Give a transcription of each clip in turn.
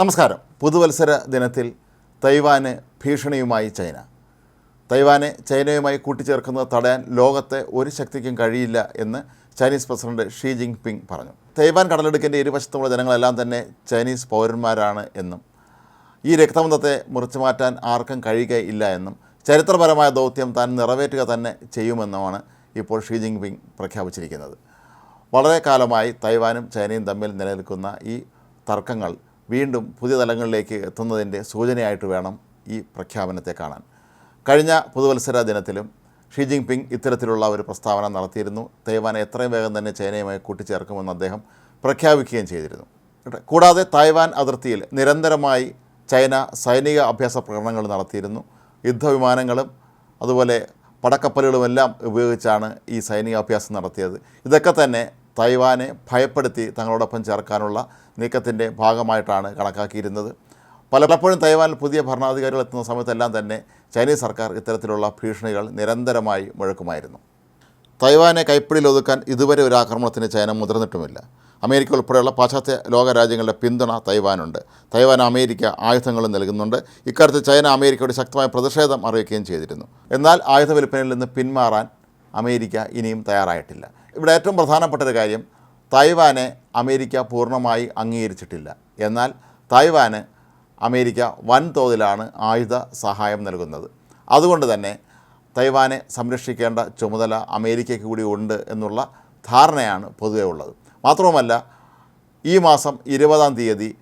നമസ്കാരം. പുതുവത്സര ദിനത്തിൽ തൈവാന് ഭീഷണിയുമായി ചൈന. തൈവാനെ ചൈനയുമായി കൂട്ടിച്ചേർക്കുന്നത് തടയാൻ ലോകത്തെ ഒരു ശക്തിക്കും കഴിയില്ല എന്ന് Chinese president Xi Jinping പറഞ്ഞു. തൈവാൻ കടലെടുക്കിന്റെ ഇരുവശത്തുമുള്ള ജനങ്ങളെല്ലാം തന്നെ ചൈനീസ് പൗരന്മാരാണ് എന്നും ഈ രക്തബന്ധത്തെ മുറിച്ചു മാറ്റാൻ ആർക്കും കഴിയുകയില്ല എന്നും ചരിത്രപരമായ ദൗത്യം താൻ നിറവേറ്റുക തന്നെ ചെയ്യുമെന്നുമാണ് ഇപ്പോൾ ഷീ ജിങ് പിങ് പ്രഖ്യാപിച്ചിരിക്കുന്നത്. വളരെ കാലമായി തൈവാനും ചൈനയും തമ്മിൽ നിലനിൽക്കുന്ന ഈ തർക്കങ്ങൾ വീണ്ടും പുതിയ തലങ്ങളിലേക്ക് എത്തുന്നതിന്റെ സൂചനയായിട്ട് വേണം ഈ പ്രഖ്യാപനത്തെ കാണാൻ. കഴിഞ്ഞ പുതുവത്സര ദിനത്തിലും ഷീ ജിങ് പിങ് ഇത്തരത്തിലുള്ള ഒരു പ്രസ്താവന നടത്തിയിരുന്നു. തൈവാനെ എത്രയും വേഗം തന്നെ ചൈനയുമായി കൂട്ടിച്ചേർക്കുമെന്ന് അദ്ദേഹം പ്രഖ്യാപിക്കുകയും ചെയ്തിരുന്നു. കൂടാതെ തായ്വാൻ അതിർത്തിയിൽ നിരന്തരമായി ചൈന സൈനിക അഭ്യാസ പ്രകടനങ്ങൾ നടത്തിയിരുന്നു. യുദ്ധവിമാനങ്ങളും അതുപോലെ പടക്കപ്പലുകളുമെല്ലാം ഉപയോഗിച്ചാണ് ഈ സൈനിക അഭ്യാസം നടത്തിയത്. ഇതൊക്കെ തന്നെ തൈവാനെ ഭയപ്പെടുത്തി തങ്ങളോടൊപ്പം ചേർക്കാനുള്ള നീക്കത്തിന്റെ ഭാഗമായിട്ടാണ് കണക്കാക്കിയിരുന്നത്. പലപ്പോഴും തൈവാനിൽ പുതിയ ഭരണാധികാരികൾ എത്തുന്ന സമയത്തെല്ലാം തന്നെ ചൈനീസ് സർക്കാർ ഇത്തരത്തിലുള്ള ഭീഷണികൾ നിരന്തരമായി മുഴക്കുമായിരുന്നു. തൈവാനെ കൈപ്പിടിയിൽ ഒതുക്കാൻ ഇതുവരെ ഒരു ആക്രമണത്തിന് ചൈന മുതിർന്നിട്ടുമില്ല. അമേരിക്ക ഉൾപ്പെടെയുള്ള പാശ്ചാത്യ ലോകരാജ്യങ്ങളുടെ പിന്തുണ തൈവാനുണ്ട്. തൈവാൻ അമേരിക്ക ആയുധങ്ങളും നൽകുന്നുണ്ട്. ഇക്കാര്യത്തിൽ ചൈന അമേരിക്കയുടെ ശക്തമായ പ്രതിഷേധം അറിയിക്കുകയും ചെയ്തിരുന്നു. എന്നാൽ ആയുധ വിൽപ്പനയിൽ നിന്ന് പിന്മാറാൻ അമേരിക്ക ഇനിയും തയ്യാറായിട്ടില്ല. ഇവിടെ ഏറ്റവും പ്രധാനപ്പെട്ട ഒരു കാര്യം തായ്വാനെ അമേരിക്ക പൂർണമായി അംഗീകരിച്ചിട്ടില്ല. എന്നാൽ തായ്വാന് അമേരിക്ക വൻതോതിലാണ് ആയുധ സഹായം നൽകുന്നത്. അതുകൊണ്ട് തന്നെ തൈവാനെ സംരക്ഷിക്കേണ്ട ചുമതല അമേരിക്കയ്ക്ക് കൂടി ഉണ്ട് എന്നുള്ള ധാരണയാണ് പൊതുവേ ഉള്ളത്. മാത്രവുമല്ല ഈ മാസം ഇരുപതാം തീയതി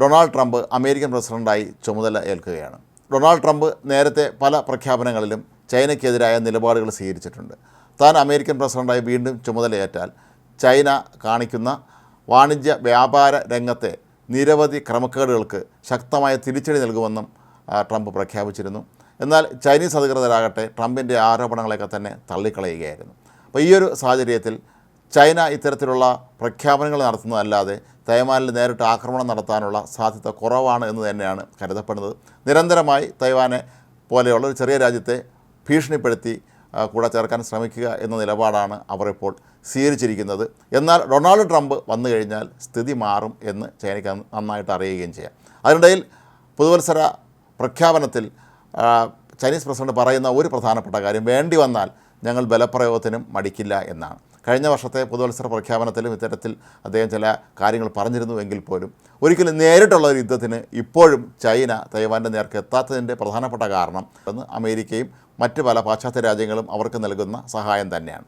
ഡൊണാൾഡ് ട്രംപ് അമേരിക്കൻ പ്രസിഡന്റായി ചുമതല ഏൽക്കുകയാണ്. ഡൊണാൾഡ് ട്രംപ് നേരത്തെ പല പ്രഖ്യാപനങ്ങളിലും ചൈനയ്ക്കെതിരായ നിലപാടുകൾ സ്വീകരിച്ചിട്ടുണ്ട്. താൻ അമേരിക്കൻ പ്രസിഡന്റായി വീണ്ടും ചുമതലയേറ്റാൽ ചൈന കാണിക്കുന്ന വാണിജ്യ വ്യാപാര രംഗത്തെ നിരവധി ക്രമക്കേടുകൾക്ക് ശക്തമായ തിരിച്ചടി നൽകുമെന്നും ട്രംപ് പ്രഖ്യാപിച്ചിരുന്നു. എന്നാൽ ചൈനീസ് അധികൃതരാകട്ടെ ട്രംപിന്റെ ആരോപണങ്ങളെയൊക്കെ തന്നെ തള്ളിക്കളയുകയായിരുന്നു. അപ്പോൾ ഈ ഒരു സാഹചര്യത്തിൽ ചൈന ഇത്തരത്തിലുള്ള പ്രഖ്യാപനങ്ങൾ നടത്തുന്നതല്ലാതെ തൈവാനിൽ നേരിട്ട് ആക്രമണം നടത്താനുള്ള സാധ്യത കുറവാണ് എന്ന് തന്നെയാണ് കരുതപ്പെടുന്നത്. നിരന്തരമായി തൈവാനെ പോലെയുള്ള ഒരു ചെറിയ രാജ്യത്തെ ഭീഷണിപ്പെടുത്തി കൂടെ ചേർക്കാൻ ശ്രമിക്കുക എന്ന നിലപാടാണ് അവർ ഇപ്പോൾ സ്വീകരിച്ചിരിക്കുന്നത്. എന്നാൽ ഡൊണാൾഡ് ട്രംപ് വന്നു കഴിഞ്ഞാൽ സ്ഥിതി മാറും എന്ന് ചൈനയ്ക്ക് നന്നായിട്ട് അറിയുകയും ചെയ്യാം. അതിനിടയിൽ പുതുവത്സര പ്രഖ്യാപനത്തിൽ ചൈനീസ് പ്രസിഡന്റ് പറയുന്ന ഒരു പ്രധാനപ്പെട്ട കാര്യം വേണ്ടി വന്നാൽ ഞങ്ങൾ ബലപ്രയോഗത്തിനും മടിക്കില്ല എന്നാണ്. കഴിഞ്ഞ വർഷത്തെ പുതുവത്സര പ്രഖ്യാപനത്തിലും ഇത്തരത്തിൽ അദ്ദേഹം ചില കാര്യങ്ങൾ പറഞ്ഞിരുന്നുവെങ്കിൽ പോലും ഒരിക്കലും നേരിട്ടുള്ള ഒരു യുദ്ധത്തിന് ഇപ്പോഴും ചൈന തൈവാന്റെ നേർക്ക് എത്താത്തതിന്റെ പ്രധാനപ്പെട്ട കാരണം എന്ന് അമേരിക്കയും മറ്റ് പല പാശ്ചാത്യ രാജ്യങ്ങളും അവർക്ക് നൽകുന്ന സഹായം തന്നെയാണ്.